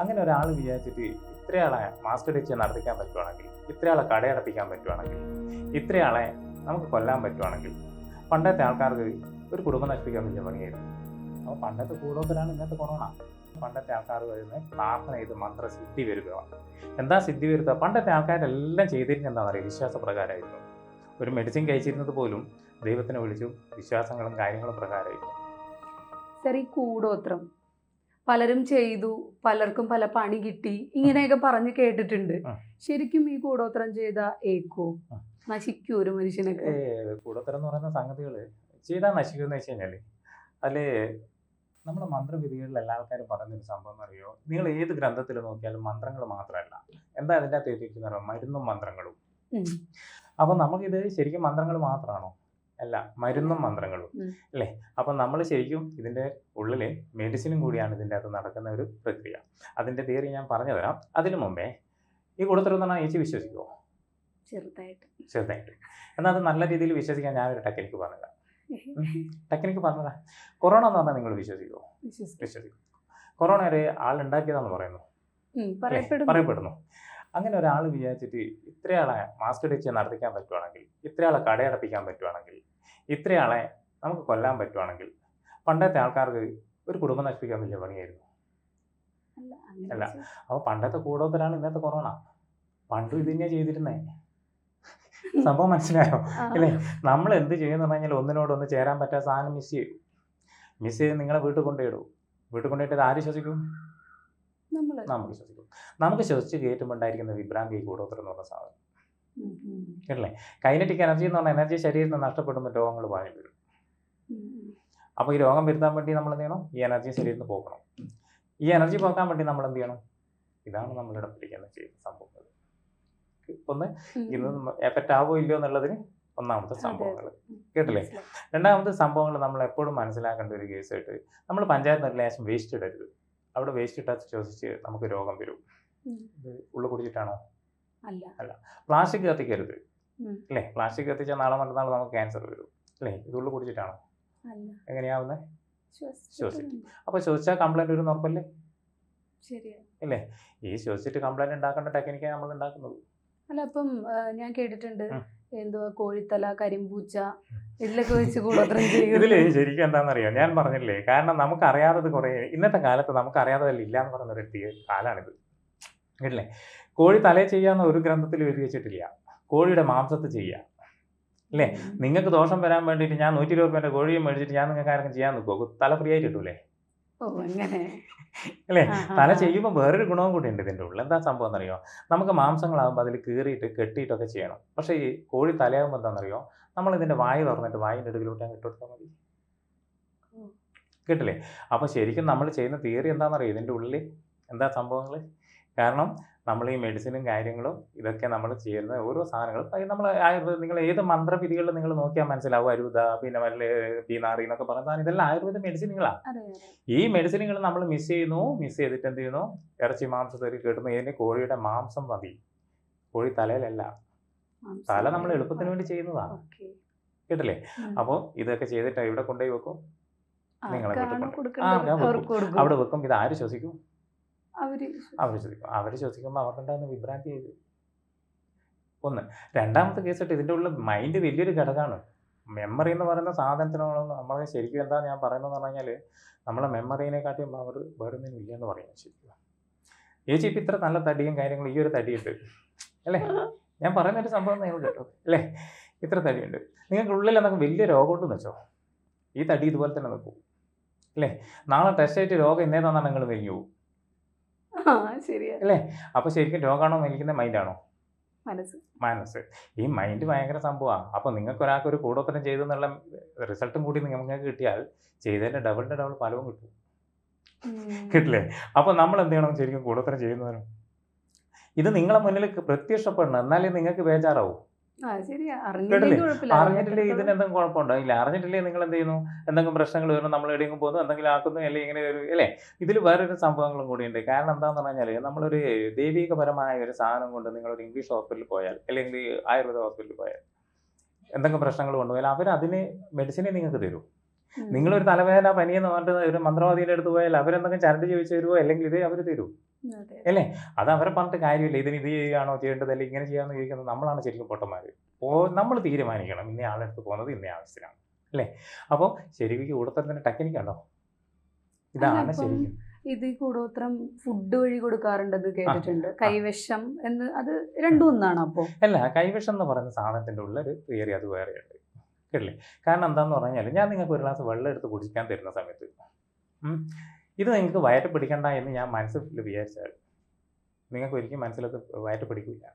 അങ്ങനെ ഒരാൾ വിചാരിച്ചിട്ട് ഇത്രയാളെ മാസ്റ്റർ ടീച്ചർ നടത്തിക്കാൻ പറ്റുവാണെങ്കിൽ ഇത്രയാളെ കടയടപ്പിക്കാൻ പറ്റുവാണെങ്കിൽ ഇത്രയാളെ നമുക്ക് കൊല്ലാൻ പറ്റുവാണെങ്കിൽ പണ്ടത്തെ ആൾക്കാർക്ക് ഒരു കുടുംബം നശിപ്പിക്കാൻ വലിയ പണിയായിരുന്നു. അപ്പോൾ പണ്ടത്തെ കൂടുതലാണ് ഇന്നത്തെ കൊറോണ. പണ്ടത്തെ ആൾക്കാർ വരുന്നത് പ്രാർത്ഥന ചെയ്ത് മന്ത്ര സിദ്ധി വരുത്തുക എന്താ സിദ്ധി വരുത്തുക പണ്ടത്തെ ആൾക്കാരെല്ലാം ചെയ്തിരുന്നത് എന്താ പറയുക വിശ്വാസപ്രകാരമായിരുന്നു. ഒരു മെഡിസിൻ കഴിച്ചിരുന്നത് പോലും ദൈവത്തിനെ വിളിച്ചു വിശ്വാസങ്ങളും കാര്യങ്ങളും പ്രകാരമായിരുന്നു. സർ ഈ കൂടോത്രം പലരും ചെയ്തു പലർക്കും പല പണി കിട്ടി ഇങ്ങനെയൊക്കെ പറഞ്ഞ് കേട്ടിട്ടുണ്ട്. ശരിക്കും ഈ കൂടോത്രം ചെയ്ത ഏക്കോ? നശിക്കൂ ഒരു മനുഷ്യനൊക്കെ കൂടത്തരം എന്ന് പറയുന്ന സംഗതികൾ ചെയ്താൽ നശിക്കുമെന്ന് വെച്ച് കഴിഞ്ഞാൽ അതിൽ നമ്മുടെ മന്ത്രവിധികളിൽ എല്ലാ ആൾക്കാരും പറയുന്നൊരു സംഭവം എന്ന് അറിയോ? നിങ്ങൾ ഏത് ഗ്രന്ഥത്തിൽ നോക്കിയാലും മന്ത്രങ്ങൾ മാത്രമല്ല. എന്താ അതിന്റെ അകത്ത് എഴുതിയിരിക്കുന്നത് മരുന്നും മന്ത്രങ്ങളും. അപ്പം നമുക്കിത് ശരിക്കും മന്ത്രങ്ങൾ മാത്രമാണോ? അല്ല മരുന്നും മന്ത്രങ്ങളും. അല്ലേ? അപ്പം നമ്മൾ ശരിക്കും ഇതിന്റെ ഉള്ളിൽ മെഡിസിനും കൂടിയാണ് ഇതിന്റെ അകത്ത് നടക്കുന്ന ഒരു പ്രക്രിയ. അതിന്റെ തിയറി ഞാൻ പറഞ്ഞു തരാം. അതിനു മുമ്പേ ഈ കൊടുത്തിരുന്ന ഏച്ചി വിശ്വസിക്കുമോ ചെറുതായിട്ട്. ചെറുതായിട്ട്. എന്നാൽ അത് നല്ല രീതിയിൽ വിശ്വസിക്കാൻ ഞാൻ ഒരു ടെക്നിക്ക് പറഞ്ഞതാ ടെക്നിക്ക് പറഞ്ഞതാ കൊറോണ എന്ന് പറഞ്ഞാൽ നിങ്ങൾ വിശ്വസിക്കുമോ വിശ്വസിക്കും. കൊറോണ ഒരു ആൾ ഉണ്ടാക്കിയതാണെന്ന് പറയുന്നു. പറയപ്പെടുന്നു. പറയപ്പെടുന്നു. അങ്ങനെ ഒരാൾ വിചാരിച്ചിട്ട് ഇത്രയാളെ മാസ്ക് ഇടിച്ച് നടത്തിക്കാൻ പറ്റുവാണെങ്കിൽ ഇത്രയാളെ കടയടപ്പിക്കാൻ പറ്റുവാണെങ്കിൽ ഇത്രയാളെ നമുക്ക് കൊല്ലാൻ പറ്റുവാണെങ്കിൽ പണ്ടത്തെ ആൾക്കാർക്ക് ഒരു കുടുംബം നശിപ്പിക്കാൻ വലിയ പണിയായിരുന്നു. അല്ല, അപ്പൊ അല്ല. അപ്പോൾ പണ്ടത്തെ കൂടോത്തരാണ് ഇന്നത്തെ കൊറോണ. പണ്ടും ഇത് തന്നെയാണ് ചെയ്തിരുന്നേ. സംഭവം മനസ്സിലായോ? അല്ലെ? നമ്മൾ എന്ത് ചെയ്യുന്ന ഒന്നിനോട് ഒന്ന് ചേരാൻ പറ്റാത്ത സാധനം മിസ് ചെയ്യും. മിസ് ചെയ്ത് നിങ്ങളെ വീട്ടിൽ കൊണ്ടുപോയിടും. വീട്ടിൽ കൊണ്ടുപോയിട്ട് ആര് ശ്വസിക്കും നമ്മൾ നമുക്ക് ശ്വസിക്കും നമുക്ക് ശ്വസിച്ച് കയറ്റുമ്പോൾ ഉണ്ടായിരിക്കുന്ന വിഭ്രാന്തി കൂടോത്രം എന്ന് പറഞ്ഞ സാധനം. അല്ലേ? കൈനറ്റിക് എനർജി എന്ന് പറഞ്ഞാൽ എനർജി ശരീരത്തിൽ നിന്ന് നഷ്ടപ്പെടുമ്പോൾ രോഗങ്ങൾ പാഞ്ഞു വരും. അപ്പോൾ ഈ രോഗം വരുത്താൻ വേണ്ടി നമ്മൾ എന്ത് ചെയ്യണം? ഈ എനർജി ശരീരത്തിൽ നിന്ന് പോക്കണം ഈ എനർജി പോക്കാൻ വേണ്ടി നമ്മൾ എന്ത് ചെയ്യണം? ഇതാണ് നമ്മളിവിടെ പഠിക്കുന്ന ചെയ്യുന്ന സംഭവങ്ങൾ. ഒന്ന് ഇന്ന് ഇത്. എഫക്റ്റ് ആവോ ഇല്ലയോ എന്നുള്ളതിന് ഒന്നാമത്തെ. സംഭവങ്ങൾ. കേട്ടില്ലേ? രണ്ടാമത്തെ സംഭവങ്ങൾ നമ്മൾ എപ്പോഴും മനസ്സിലാക്കേണ്ട ഒരു കേസായിട്ട് നമ്മൾ പഞ്ചായത്ത് ലേശം വേസ്റ്റ് ഇടരുത്. അവിടെ വേസ്റ്റ് ഇട്ടാൽ ശ്വസിച്ച് നമുക്ക് രോഗം വരും. ഉള്ളു കുടിച്ചിട്ടാണോ? അല്ല. പ്ലാസ്റ്റിക് കത്തിക്കരുത്. അല്ലേ? പ്ലാസ്റ്റിക് കത്തിച്ചാൽ നാളെ മറ്റന്നാൾ നമുക്ക് ക്യാൻസർ വരും. അല്ലേ? ഇത് ഉള്ളു കുടിച്ചിട്ടാണോ എങ്ങനെയാവുന്നത് ശ്വസിച്ചിട്ടുണ്ട്. അപ്പോൾ ശ്വസിച്ചാൽ കംപ്ലൈന്റ് ഒരു ഉറപ്പല്ലേ? അല്ലേ ഈ ശ്വസിച്ചിട്ട് കംപ്ലൈന്റ് ഉണ്ടാക്കേണ്ട ടെക്നിക്കാണ് നമ്മൾ ഉണ്ടാക്കുന്നത്. അല്ല അപ്പം ഞാൻ കേട്ടിട്ടുണ്ട്. എന്തോ എന്തുവാ? കോഴിത്തല കരിമ്പൂച്ച ഇതിലൊക്കെ വെച്ച് കൂടോത്രം ചെയ്യും ഇതിൽ ശരിക്കും എന്താണെന്നറിയോ? ഞാൻ പറഞ്ഞില്ലേ? കാരണം നമുക്ക് അറിയാത്തത് കുറേ ഇന്നത്തെ കാലത്ത് നമുക്ക് അറിയാത്തതല്ല ഇല്ല എന്ന് പറയുന്ന ഒരു കാലാണിത്. കേട്ടില്ലേ? കോഴി തല ചെയ്യാന്ന് ഒരു ഗ്രന്ഥത്തിൽ എഴുതി വെച്ചിട്ടില്ല. കോഴിയുടെ മാംസത്ത് ചെയ്യുക അല്ലേ? നിങ്ങൾക്ക് ദോഷം വരാൻ വേണ്ടിയിട്ട് ഞാൻ നൂറ്റി ഇരുപത് രൂപേന്റെ കോഴിയും മേടിച്ചിട്ട് ഞാൻ നിങ്ങൾക്ക് ആരെങ്കിലും ചെയ്യാൻ നിൽക്കുമോ തല ഫ്രീ ആയിട്ട് കിട്ടൂലേ അല്ലേ? തല. ചെയ്യുമ്പോൾ വേറൊരു ഗുണവും കൂടി ഉണ്ട് ഇതിന്റെ ഉള്ളിൽ. എന്താ സംഭവം എന്നറിയോ? നമുക്ക് മാംസങ്ങളാകുമ്പോൾ അതിൽ കീറിയിട്ട് കെട്ടിയിട്ടൊക്കെ ചെയ്യണം. പക്ഷേ ഈ കോഴി തലയാകുമ്പോൾ എന്താണെന്നറിയോ നമ്മൾ ഇതിന്റെ വായ തുറന്നിട്ട് വായിന്റെ ഇടയിലോട്ട് അങ്ങ് ഇട്ടുകൊടുത്താൽ മതി. കിട്ടില്ലേ? അപ്പോൾ ശരിക്കും നമ്മൾ ചെയ്യുന്ന തിയറി എന്താണെന്നറിയോ ഇതിന്റെ ഉള്ളിൽ എന്താ സംഭവങ്ങൾ കാരണം നമ്മൾ ഈ മെഡിസിനും കാര്യങ്ങളും ഇതൊക്കെ നമ്മൾ ചെയ്യുന്ന ഓരോ സാധനങ്ങളും നമ്മൾ ആയുർവേദം നിങ്ങൾ ഏത് മന്ത്രവിധികളിൽ നിങ്ങൾ നോക്കിയാൽ മനസ്സിലാവും? അരുത പിന്നെ വല്ല പീനാറി എന്നൊക്കെ പറഞ്ഞ സാധനം ഇതെല്ലാം ആയുർവേദ മെഡിസിനുകളാണ് ഈ മെഡിസിനുകൾ നമ്മൾ മിസ് ചെയ്യുന്നു മിസ് ചെയ്തിട്ട് എന്ത് ചെയ്യുന്നു? ഇറച്ചി മാംസത്തിൽ കിട്ടുന്നു. ഇതിന് കോഴിയുടെ മാംസം മതി. കോഴി തലയിലല്ല. തല നമ്മൾ എളുപ്പത്തിന് വേണ്ടി ചെയ്യുന്നതാണ് കേട്ടില്ലേ? അപ്പോൾ ഇതൊക്കെ ചെയ്തിട്ട് ഇവിടെ കൊണ്ടുപോയി വെക്കും. നിങ്ങളെ അവിടെ വെക്കും. ഇത് ആര് ശ്വസിക്കും? അവർ ചോദിക്കും. അവർ ചോദിക്കുമ്പോൾ അവർക്കുണ്ടാകുന്ന വിഭ്രാന്തി ചെയ്ത് ഒന്ന്. രണ്ടാമത്തെ കേസ് കേസിട്ട് ഇതിന്റെ ഉള്ളിൽ മൈൻഡ് വലിയൊരു ഘടകമാണ്. മെമ്മറി എന്ന് പറയുന്ന സാധനത്തിനോളം നമ്മൾ ശരിക്കും എന്താ ഞാൻ പറയുന്നതെന്ന് പറഞ്ഞു കഴിഞ്ഞാൽ നമ്മളെ മെമ്മറീനെക്കാട്ടിയും അവർ വേറൊന്നിനും ഇല്ലെന്ന് പറയാം ശരിക്കും. ചേച്ചി ഇപ്പം ഇത്ര നല്ല തടിയും കാര്യങ്ങളും ഈ ഒരു തടിയുണ്ട്. അല്ലേ? ഞാൻ പറയുന്ന ഒരു സംഭവം നിങ്ങൾ കേട്ടോ. അല്ലേ? ഇത്ര തടിയുണ്ട്. നിങ്ങൾക്ക് ഉള്ളിൽ എന്തെങ്കിലും വലിയ രോഗം ഉണ്ടെന്ന് വെച്ചോ? ഈ തടി ഇതുപോലെ തന്നെ നിൽക്കും. അല്ലേ? നാളെ ടെസ്റ്റ് ആയിട്ട് രോഗം ഇന്നേതാണെന്നാണ് നിങ്ങൾ വലിഞ്ഞു പോകും ആ അപ്പൊ അപ്പോൾ ശരിക്കും രോഗമാണോ മൈൻഡ് മൈൻഡാണോ? മനസ്സ്. മനസ്സ്. ഈ മൈൻഡ് ഭയങ്കര സംഭവമാണ് അപ്പോൾ നിങ്ങൾക്ക് ഒരാൾക്ക് ഒരു കൂടോത്തരം ചെയ്തു എന്നുള്ള റിസൾട്ടും കൂടി നിങ്ങൾക്ക് കിട്ടിയാൽ ചെയ്തതിന്റെ ഡബിളിന്റെ ഡബിൾ ഫലവും കിട്ടും. കിട്ടില്ലേ? അപ്പോൾ നമ്മൾ എന്ത് ചെയ്യണം? ശരിക്കും കൂടോത്തരം ചെയ്യുന്നതിനും ഇത് നിങ്ങളെ മുന്നിൽ പ്രത്യക്ഷപ്പെടണം. എന്നാലേ നിങ്ങൾക്ക് ബേജാറാവും. ആ ശരിയാ. കേട്ടില്ലേ? അറിഞ്ഞില്ലെങ്കിൽ കുഴപ്പമില്ല. അറിഞ്ഞിട്ടില്ലേ ഇതിന് എന്തെങ്കിലും കുഴപ്പമുണ്ടോ? ഇല്ല അറിഞ്ഞിട്ടില്ലേ നിങ്ങൾ എന്ത് ചെയ്യുന്നു എന്തെങ്കിലും പ്രശ്നങ്ങൾ വരുന്നു നമ്മൾ എവിടെയെങ്കിലും പോകുന്നു എന്തെങ്കിലും ആക്കുന്നു അല്ലെങ്കിൽ ഇങ്ങനെ ഒരു അല്ലേ? ഇതിൽ വേറൊരു സംഭവങ്ങളും കൂടിയുണ്ട്. കാരണം എന്താണെന്ന് പറഞ്ഞാൽ നമ്മളൊരു ദൈവികപരമായ ഒരു സാധനം കൊണ്ട് നിങ്ങളൊരു ഇംഗ്ലീഷ് ഹോസ്പിറ്റലിൽ പോയാൽ അല്ലെങ്കിൽ ആയുർവേദ ഹോസ്പിറ്റലിൽ പോയാൽ എന്തെങ്കിലും പ്രശ്നങ്ങൾ കൊണ്ടുപോയാൽ അവർ അതിന് മെഡിസിനെ നിങ്ങൾക്ക് തരും. നിങ്ങളൊരു തലവേദന പനിയെന്ന് പറഞ്ഞിട്ട് ഒരു മന്ത്രവാദിയുടെ അടുത്ത് പോയാൽ അവരെന്തെങ്കിലും ചരട് ചോദിച്ചു തരുമോ അല്ലെങ്കിൽ ഇതേ അവർ തരും. അല്ലേ? അത് അവരെ പറഞ്ഞിട്ട് കാര്യമില്ല. ഇതിന് ഇത് ചെയ്യുകയാണോ ചെയ്യേണ്ടത് അല്ലെങ്കിൽ ഇങ്ങനെ ചെയ്യാമെന്ന് ചോദിക്കുന്നത് നമ്മളാണ് ശരിക്കും പൊട്ടന്മാർ ഓ നമ്മൾ തീരുമാനിക്കണം. ഇന്ന ആളെടുത്ത് പോകുന്നത് ഇന്ന ആവശ്യത്തിനാണ്. അല്ലേ? അപ്പോൾ ശരിക്കും കൂടത്തരത്തിന്റെ തന്നെ ടെക്നിക്കാണോ ഇതാണ് ശരിക്കും. ഇത് കൂടോത്രം ഫുഡ് വഴി കൊടുക്കാറുണ്ടെന്ന് കേട്ടിട്ടുണ്ട്. കൈവശം എന്ന് അത് രണ്ടും ഒന്നാണ് അപ്പോൾ അല്ല കൈവശം എന്ന് പറയുന്ന സാധനത്തിന്റെ ഉള്ള ഒരു തിയറി അത് വേറെയുണ്ട്. കേട്ടില്ലേ? കാരണം എന്താന്ന് പറഞ്ഞാൽ ഞാൻ നിങ്ങൾക്ക് ഒരു ഗ്ലാസ് വെള്ളം എടുത്ത് കുടിക്കാൻ തരുന്ന സമയത്ത് ഇത് നിങ്ങൾക്ക് വയറ്റ് പിടിക്കണ്ട എന്ന് ഞാൻ മനസ്സിൽ വിചാരിച്ചാൽ നിങ്ങൾക്ക് ഒരിക്കലും മനസ്സിലത് വയറ്റ് പിടിക്കില്ല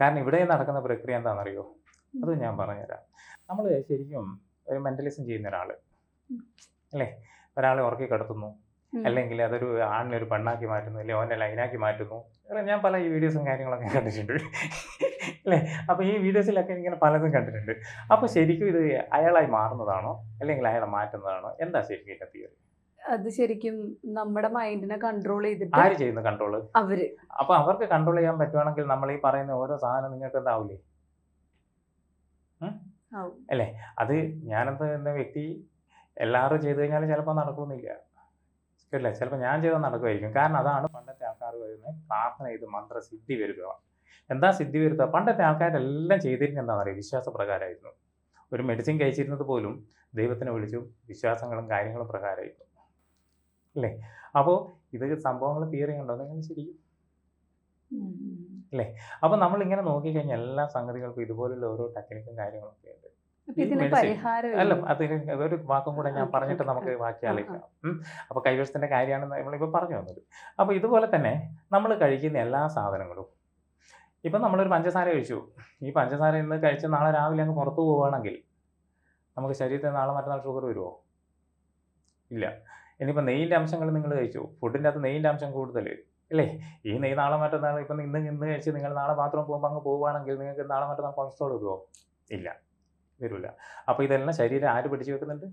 കാരണം ഇവിടെ നടക്കുന്ന പ്രക്രിയ എന്താണെന്നറിയോ? അത് ഞാൻ പറഞ്ഞുതരാം. നമ്മൾ ശരിക്കും ഒരു മെന്റലിസം ചെയ്യുന്ന ഒരാൾ അല്ലേ? ഒരാളെ ഉറക്കി കിടത്തുന്നു. അല്ലെങ്കിൽ അതൊരു ആണിനെ ഒരു പെണ്ണാക്കി മാറ്റുന്നു. അല്ലെങ്കിൽ ഓന്റെ ലൈനാക്കി മാറ്റുന്നു. അങ്ങനെ ഞാൻ പല ഈ വീഡിയോസും കാര്യങ്ങളൊക്കെ കണ്ടിട്ടുണ്ട്. അല്ലേ? അപ്പോൾ ഈ വീഡിയോസിലൊക്കെ ഇങ്ങനെ പലതും കണ്ടിട്ടുണ്ട്. അപ്പോൾ ശരിക്കും ഇത് അയാളായി മാറുന്നതാണോ? അല്ലെങ്കിൽ അയാളെ മാറ്റുന്നതാണോ? എന്താ ശരിക്കും ഇതിന്റെ തിയറി അത് ശരിക്കും നമ്മുടെ മൈൻഡിനെ കൺട്രോൾ ചെയ്തിട്ട് ആര് ചെയ്യുന്നു കൺട്രോൾ അവർ. അപ്പൊ അവർക്ക് കൺട്രോൾ ചെയ്യാൻ പറ്റുവാണെങ്കിൽ നമ്മൾ ഈ പറയുന്ന ഓരോ സാധനം നിങ്ങൾക്ക് എന്താവില്ലേ അല്ലേ? അത് ഞാനെന്ത് എന്ന വ്യക്തി എല്ലാവരും ചെയ്തു കഴിഞ്ഞാൽ ചിലപ്പോൾ നടക്കുന്നില്ല. കേട്ടില്ല ചിലപ്പോൾ ഞാൻ ചെയ്താൽ നടക്കുമായിരിക്കും. കാരണം അതാണ് പണ്ടത്തെ ആൾക്കാർ വരുന്നത് പ്രാർത്ഥന ചെയ്ത് മന്ത്രസിദ്ധി വരുത്തുക. എന്താ സിദ്ധി വരുത്തുക? പണ്ടത്തെ ആൾക്കാരെല്ലാം ചെയ്തിരുന്നത് എന്താണെന്ന് അറിയാം വിശ്വാസപ്രകാരമായിരുന്നു ഒരു മെഡിസിൻ കഴിച്ചിരുന്നത് പോലും ദൈവത്തിനെ വിളിച്ചു വിശ്വാസങ്ങളും കാര്യങ്ങളും പ്രകാരമായിരുന്നു. അല്ലേ? അപ്പോൾ ഇത് സംഭവങ്ങൾ തിയറി ഉണ്ടോ നിങ്ങൾ ശരിക്കും അല്ലേ? അപ്പോൾ നമ്മൾ ഇങ്ങനെ നോക്കിക്കഴിഞ്ഞാൽ എല്ലാ സംഗതികൾക്കും ഇതുപോലുള്ള ഓരോ ടെക്നിക്കും കാര്യങ്ങളൊക്കെ ഉണ്ട്. അല്ല അതിന് അതൊരു വാക്കും കൂടെ ഞാൻ പറഞ്ഞിട്ട് നമുക്ക് ബാക്കി ആലോചിക്കാം. അപ്പൊ അപ്പോൾ കൈവശത്തിന്റെ കാര്യമാണ് നമ്മളിപ്പോൾ പറഞ്ഞു വന്നത്. അപ്പോൾ ഇതുപോലെ തന്നെ നമ്മൾ കഴിക്കുന്ന എല്ലാ സാധനങ്ങളും ഇപ്പം നമ്മളൊരു പഞ്ചസാര കഴിച്ചു. ഈ പഞ്ചസാര ഇന്ന് കഴിച്ച് നാളെ രാവിലെ അങ്ങ് പുറത്തു പോവുകയാണെങ്കിൽ നമുക്ക് ശരീരത്തിൽ നാളെ മറ്റന്നാൾ ഷുഗർ വരുമോ ഇല്ല. ഇനിയിപ്പോൾ നെയ്യിന്റെ അംശങ്ങൾ നിങ്ങൾ കഴിച്ചു? ഫുഡിന്റെ അകത്ത് നെയ്യിന്റെ അംശം കൂടുതൽ അല്ലേ ഈ നെയ്യ് നാളെ മറ്റന്നാൾ ഇപ്പം ഇന്ന് ഇന്ന് കഴിച്ച് നിങ്ങൾ നാളെ ബാത്റൂം പോകുമ്പോൾ അങ്ങ് പോവുകയാണെങ്കിൽ നിങ്ങൾക്ക് നാളെ മറ്റന്നാൾ കൊളസ്ട്രോൾ വരുമോ ഇല്ല. വരില്ല അപ്പോൾ ഇതെല്ലാം ശരീരം ആര് പിടിച്ചു വെക്കുന്നുണ്ട്?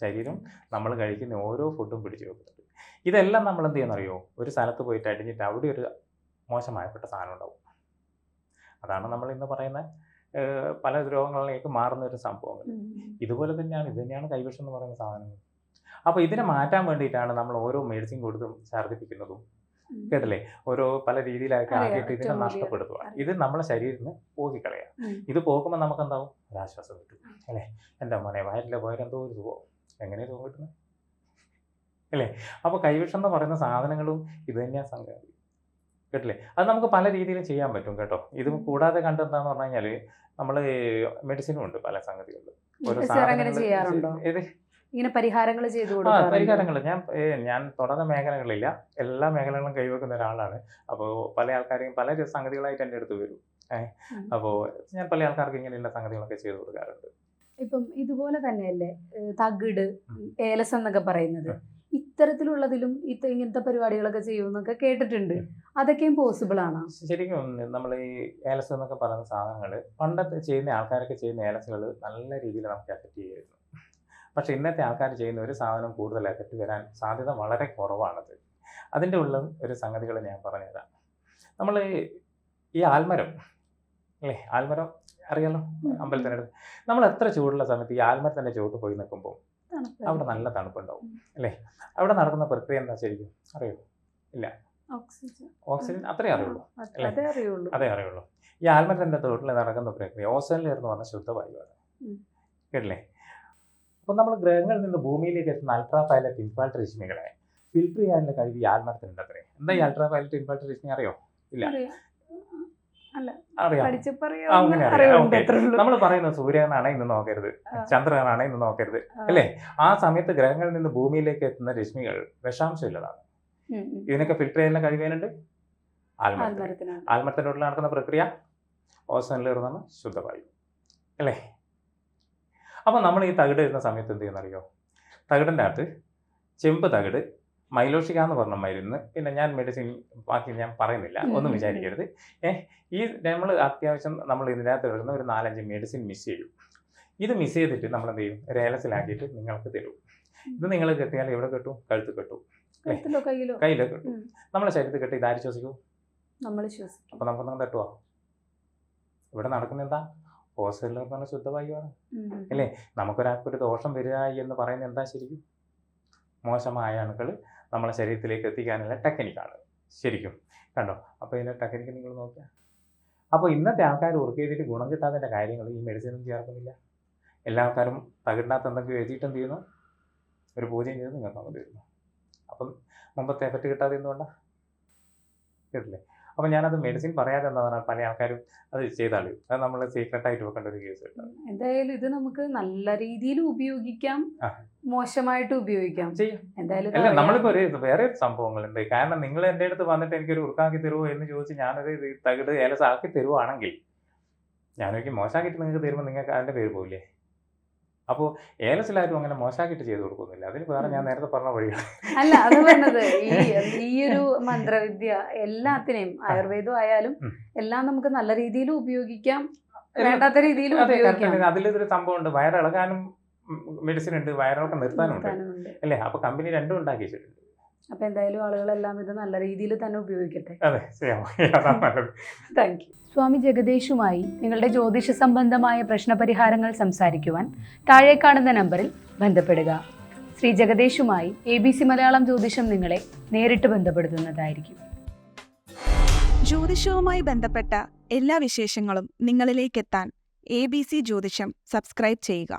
ശരീരം. നമ്മൾ കഴിക്കുന്ന ഓരോ ഫുഡും പിടിച്ചു വെക്കുന്നുണ്ട്. ഇതെല്ലാം നമ്മൾ എന്ത് ചെയ്യുന്നറിയോ? ഒരു സ്ഥലത്ത് പോയിട്ട് അടിഞ്ഞിട്ട് അവിടെ ഒരു മോശമായപ്പെട്ട സാധനം ഉണ്ടാവും. അതാണ് നമ്മൾ ഇന്ന് പറയുന്ന പല രോഗങ്ങളിലേക്ക് മാറുന്ന ഒരു സംഭവങ്ങൾ. ഇതുപോലെ തന്നെയാണ് ഇത് തന്നെയാണ് കൈവശം എന്ന് പറയുന്ന സാധനങ്ങൾ. അപ്പോൾ ഇതിനെ മാറ്റാൻ വേണ്ടിയിട്ടാണ് നമ്മൾ ഓരോ മെഡിസിൻ കൊടുത്തും ഛർദ്ദിപ്പിക്കുന്നതും. കേട്ടല്ലേ? ഓരോ പല രീതിയിലൊക്കെ ആക്കിയിട്ട് ഇതിനെ നഷ്ടപ്പെടുത്തുക. ഇത് നമ്മളെ ശരീരത്തിന് പോക്കിക്കളയാം. ഉം. ഇത് പോകുമ്പോൾ നമുക്ക് എന്താവും ഒരാശ്വാസം കിട്ടും. അല്ലേ? എന്റെ മോനെ വയറ്റിലെ പോയാലെന്തോ ഒരു സുഖം. എങ്ങനെയാണ് സുഖം കിട്ടുന്നത് അല്ലേ? അപ്പോൾ കൈവിഷം എന്ന് പറയുന്ന സാധനങ്ങളും ഇത് തന്നെയാണ് സംഗതി. കേട്ടില്ലേ? അത് നമുക്ക് പല രീതിയിലും ചെയ്യാൻ പറ്റും കേട്ടോ. ഇത് കൂടാതെ കണ്ടെന്താന്ന് പറഞ്ഞു കഴിഞ്ഞാൽ നമ്മൾ മെഡിസിനും ഉണ്ട് പല സംഗതികളിലും. ഓരോ സാധനങ്ങൾ ഇത് ഇങ്ങനെ പരിഹാരങ്ങൾ ചെയ്തു കൊടുക്കും പരിഹാരങ്ങൾ. ഞാൻ ഞാൻ തുടർന്ന മേഖലകളില്ല. എല്ലാ മേഖലകളും കൈവെക്കുന്ന ഒരാളാണ്. അപ്പോൾ പല ആൾക്കാരെയും പല സംഗതികളായിട്ട് എന്റെ അടുത്ത് വരും. അപ്പോൾ ഞാൻ പല ആൾക്കാർക്ക് ഇങ്ങനെയുള്ള സംഗതികളൊക്കെ ചെയ്തു കൊടുക്കാറുണ്ട്. ഇപ്പം ഇതുപോലെ തന്നെയല്ലേ തകിട് ഏലസം ഏലസ് എന്നൊക്കെ പറയുന്നത്. ഇത്തരത്തിലുള്ളതിലും ഇത്ത ഇങ്ങനത്തെ പരിപാടികളൊക്കെ ചെയ്യുമെന്നൊക്കെ കേട്ടിട്ടുണ്ട്. അതൊക്കെയും പോസിബിൾ ആണ്? ശരിക്കും നമ്മൾ ഈ ഏലസ് എന്നൊക്കെ പറയുന്ന സാധനങ്ങൾ പണ്ടത്തെ ചെയ്യുന്ന ആൾക്കാരൊക്കെ ചെയ്യുന്ന ഏലസുകൾ നല്ല രീതിയിൽ നമുക്ക് അഫക്റ്റ് ചെയ്യുമായിരുന്നു പക്ഷേ ഇന്നത്തെ ആൾക്കാർ ചെയ്യുന്ന ഒരു സാധനം കൂടുതൽ എഫക്റ്റ് വരാൻ സാധ്യത വളരെ കുറവാണത്. അതിന്റെ ഉള്ള ഒരു സംഗതികൾ ഞാൻ പറഞ്ഞുതരാം. നമ്മൾ ഈ ആൽമരം അല്ലേ? ആൽമരം അറിയാലോ? അമ്പലത്തിനടുത്ത് നമ്മൾ എത്ര ചൂടുള്ള സമയത്ത് ഈ ആൽമരത്തിന്റെ ചുവട്ട് പോയി നിൽക്കുമ്പോൾ അവിടെ നല്ല തണുപ്പുണ്ടാവും. അല്ലേ? അവിടെ നടക്കുന്ന പ്രക്രിയ എന്താ ശരിക്കും? അറിയോ? ഇല്ല. ഓക്സിജൻ. അത്രേ അറിയുള്ളൂ അല്ലേ? അതേ അറിയുള്ളൂ. ഈ ആൽമരത്തിന്റെ തൊട്ടിൽ നടക്കുന്ന പ്രക്രിയ ഓസോൺ ലെയർ എന്ന് പറഞ്ഞ ഉം. കേട്ടില്ലേ? അപ്പോൾ നമ്മൾ ഗ്രഹങ്ങളിൽ നിന്ന് ഭൂമിയിലേക്ക് എത്തുന്ന അൾട്രാ വയലറ്റ് ഇൻഫാൾട്ട് രശ്മികളെ ഫിൽറ്റർ ചെയ്യാനുള്ള കഴിവ് ഈ ആൽമരത്തിനുണ്ട് അത്രേ. എന്താ ഈ അൾട്രാ വയലറ്റ് ഇൻഫാൾട്ട് രശ്മി അറിയോ? ഇല്ല. നമ്മൾ പറയുന്നത് സൂര്യനാണ് ഇന്ന് നോക്കരുത്. ചന്ദ്രനാണ് ഇന്ന് നോക്കരുത്. അല്ലേ? ആ സമയത്ത് ഗ്രഹങ്ങളിൽ നിന്ന് ഭൂമിയിലേക്ക് എത്തുന്ന രശ്മികൾ വിഷാംശമില്ലതാണ്. ഇതിനൊക്കെ ഫിൽറ്റർ ചെയ്യാനുള്ള കഴിവേനുണ്ട് ആൽമരത്തിന് ആൽമരത്തിനാണ് ആൽമരത്തിന്റെ ഉള്ളിൽ നടക്കുന്ന പ്രക്രിയ എന്ന് ശുദ്ധവായു. അല്ലേ? അപ്പോൾ നമ്മൾ ഈ തകിട് ഇരുന്ന സമയത്ത് എന്ത് ചെയ്യുന്നറിയോ? തകിടിന്റെ അകത്ത് ചെമ്പ് തകിട് മൈലോഷിക എന്ന് പറഞ്ഞ മരുന്ന് പിന്നെ ഞാൻ മെഡിസിൻ ബാക്കി ഞാൻ പറയുന്നില്ല. ഒന്നും വിചാരിക്കരുത്. ഏ ഈ നമ്മൾ അത്യാവശ്യം നമ്മൾ ഇതിനകത്ത് വരുന്ന ഒരു നാലഞ്ച് മെഡിസിൻ മിസ് ചെയ്യും. ഇത് മിസ് ചെയ്തിട്ട് നമ്മൾ എന്ത് ചെയ്യും? രേലസിലാക്കിയിട്ട് നിങ്ങൾക്ക് തരും. ഇത് നിങ്ങൾ കെട്ടിയാൽ എവിടെ കെട്ടും? കഴുത്ത് കെട്ടും. കയ്യിലെ? കെട്ടും. നമ്മളെ ശരീരത്തിൽ കെട്ടി ഇതാര് ശ്വസിക്കൂ? നമ്മൾ ശ്വസിക്കും. അപ്പോൾ നമുക്കൊന്നും തട്ടുവോ? ഇവിടെ നടക്കുന്ന എന്താ? ഹോസ്റ്റലിൽ പറഞ്ഞാൽ ശുദ്ധവായുവാണ്. അല്ലേ? നമുക്കൊരാൾക്ക് ഒരു നമുക്കൊരാൾക്കൊരു ദോഷം വരിക എന്ന് പറയുന്നത് എന്താ ശരിക്കും? മോശമായ അണുക്കൾ നമ്മളെ ശരീരത്തിലേക്ക് എത്തിക്കാനുള്ള ടെക്നിക്കാണ്. ശരിക്കും. കണ്ടോ? അപ്പോൾ ഇതിന്റെ ടെക്നിക്ക് നിങ്ങൾ നോക്കുക അപ്പോൾ ഇന്നത്തെ ആൾക്കാർ വർക്ക് ചെയ്തിട്ട് ഗുണം കിട്ടാത്തതിന്റെ കാര്യങ്ങൾ ഈ മെഡിസിനും ചേർക്കുന്നില്ല. എല്ലാ ആൾക്കാരും തകിടിനകത്ത് എന്തെങ്കിലും എഴുതിയിട്ട് എന്ത് ചെയ്യുന്നു? ഒരു പൂജയും ചെയ്ത് നിങ്ങൾക്ക് അങ്ങ് തരുന്നു അപ്പം മുമ്പത്തെ എഫക്റ്റ് കിട്ടാതെ എന്തുകൊണ്ടാണ് കേട്ടില്ലേ? അപ്പം ഞാനത് മെഡിസിൻ പറയാതെ എന്താ പല ആൾക്കാരും അത് ചെയ്താളി അത് നമ്മൾ സീക്രട്ടായിട്ട് വെക്കേണ്ട ഒരു കേസ് എന്തായാലും ഇത് നമുക്ക് നല്ല രീതിയിൽ ഉപയോഗിക്കാം. മോശമായിട്ട് ഉപയോഗിക്കാം. എന്തായാലും അല്ല. നമ്മളിപ്പോ ഒരു വേറെ സംഭവങ്ങളുണ്ട്. കാരണം നിങ്ങൾ എന്റെ അടുത്ത് വന്നിട്ട് എനിക്കൊരു ഉറുക്കാക്കി തരുമോ എന്ന് ചോദിച്ച് ഞാനൊരു ഇത് തകിട് ഏലസാക്കി തരുവാണെങ്കിൽ ഞാനൊരിക്കൽ മോശമാക്കിയിട്ട് നിങ്ങൾക്ക് തരുമ്പോൾ നിങ്ങൾക്ക് അതിന്റെ പേര് പോയില്ലേ അപ്പോൾ ഏലസിലാരും അങ്ങനെ മോശമാക്കിയിട്ട് ചെയ്തു കൊടുക്കുന്നില്ല. അതിന് വേറെ ഞാൻ നേരത്തെ പറഞ്ഞ വഴിയാണ്. അല്ല അത് പറഞ്ഞത് ഈ ഈ ഒരു മന്ത്രവിദ്യ എല്ലാത്തിനെയും ആയുർവേദം ആയാലും എല്ലാം നമുക്ക് നല്ല രീതിയിൽ ഉപയോഗിക്കാം വേണ്ടാത്ത രീതിയിൽ. അതിലൊരു സംഭവം ഉണ്ട് വയറിളകാനും മെഡിസിൻ ഉണ്ട് വയറിളക്കം നിർത്താനുണ്ട്. അല്ലേ? അപ്പോൾ കമ്പനി രണ്ടും ഉണ്ടാക്കി വെച്ചിട്ടുണ്ട് അപ്പൊ എന്തായാലും ആളുകളെല്ലാം ഇത് നല്ല രീതിയിൽ തന്നെ ഉപയോഗിക്കട്ടെ. അതെ താങ്ക് യു സ്വാമി ജഗദീഷുമായി നിങ്ങളുടെ ജ്യോതിഷ സംബന്ധമായ പ്രശ്നപരിഹാരങ്ങൾ സംസാരിക്കുവാൻ താഴെ കാണുന്ന നമ്പറിൽ ബന്ധപ്പെടുക. ശ്രീ ജഗദീഷുമായി എ ബി സി മലയാളം ജ്യോതിഷം നിങ്ങളെ നേരിട്ട് ബന്ധപ്പെടുത്തുന്നതായിരിക്കും. ജ്യോതിഷവുമായി ബന്ധപ്പെട്ട എല്ലാ വിശേഷങ്ങളും നിങ്ങളിലേക്കെത്താൻ എ ബി സി ജ്യോതിഷം സബ്സ്ക്രൈബ് ചെയ്യുക.